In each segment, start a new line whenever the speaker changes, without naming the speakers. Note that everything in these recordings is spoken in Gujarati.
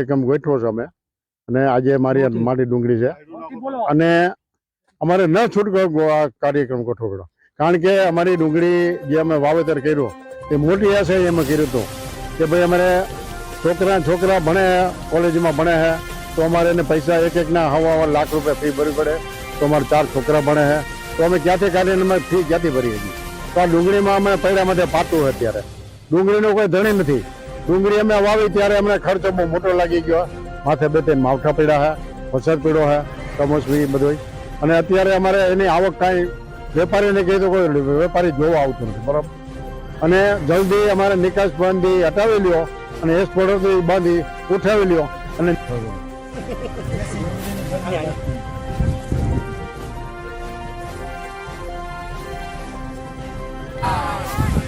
એકમ ગોઠવો છો અમે. અને આજે મારી માટી. મારી ડુંગળી છે. અને અમારે ન છૂટકો આ કાર્યક્રમ ગોઠવો પડ્યો કારણ કે અમારી ડુંગળી જે અમે વાવેતર કર્યું એ મોટી હશે એ અમે કર્યું હતું. કે ભાઈ અમારે છોકરા છોકરા ભણે કોલેજમાં ભણે છે તો અમારે એને પૈસા એક એકના હવા હવા લાખ રૂપિયા ફી ભરવી પડે. તો અમારે ચાર છોકરા ભણે છે તો અમે ક્યાંથી કાઢીને અમે ફી ક્યાંથી ભરી હતી તો આ ડુંગળીમાં અમે પૈડા માટે પાતું છે અત્યારે. ડુંગળીનો કોઈ ધણી નથી. ડુંગળી અમે વાવી ત્યારે અમને ખર્ચો બહુ મોટો લાગી ગયો. માથે બે ત્રણ માવઠા પડ્યા હે વરસાદ પડ્યો હે કમોસમી બધું અને અત્યારે અમારે એની આવક કાંઈ વેપારીને કહી તો કોઈ વેપારી જોવા આવતું નથી, બરાબર? અને જલ્દી અમારે નિકાસ બંધી હટાવી લ્યો અને એક્સપોર્ટ બાંધી ઉઠાવી લ્યો અને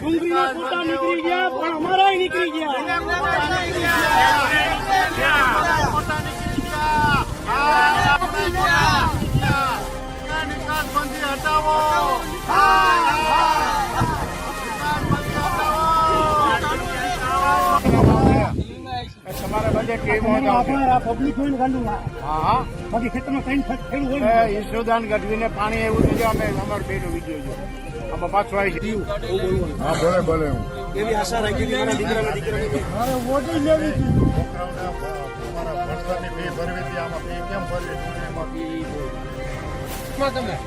ડુંગળીના ફોટા નીકળી
તમારા બધે કેમ
પબ્લિક હોય ને
હા હા.
બાકી ખેતરમાં કઈ ખેડૂત હોય ને.
ગઢવીને પાણી એવું થઈ જાય અમે અમારે બેનો વીડિયો જો આમાં પાછો આવી ગયું. હા ભલે ભલે હું.
એવી આશા રાખી મારા દીકરાના
ડુંગળીમાં તમે?